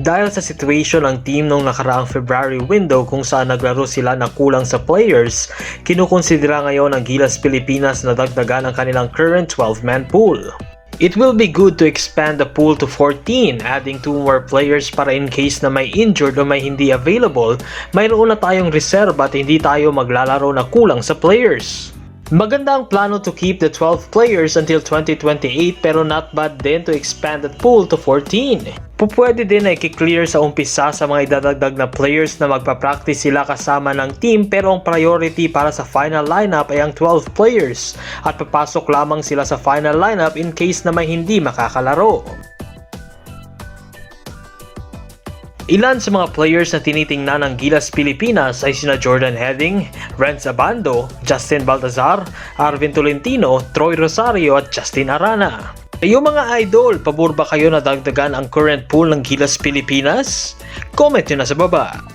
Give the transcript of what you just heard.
Dahil sa situation ng team nung nakaraang February window kung saan naglaro sila na kulang sa players, kinukonsidera ngayon ng Gilas Pilipinas na dagdagan ang kanilang current 12-man pool. It will be good to expand the pool to 14, adding two more players para in case na may injured o may hindi available, mayroon na tayong reserve at hindi tayo maglalaro na kulang sa players. Maganda ang plano to keep the 12 players until 2028 pero not bad din to expand that pool to 14. Pupwede din na i-clear sa umpisa sa mga idadagdag na players na magpa-practice sila kasama ng team pero ang priority para sa final lineup ay ang 12 players at papasok lamang sila sa final lineup in case na may hindi makakalaro. Ilan sa mga players na tinitingnan ng Gilas Pilipinas ay sina Jordan Heading, Renz Abando, Justin Baltazar, Arvin Tolentino, Troy Rosario at Justin Arana. Kayo mga idol, pabor ba kayo na dagdagan ang current pool ng Gilas Pilipinas? Comment nyo na sa baba.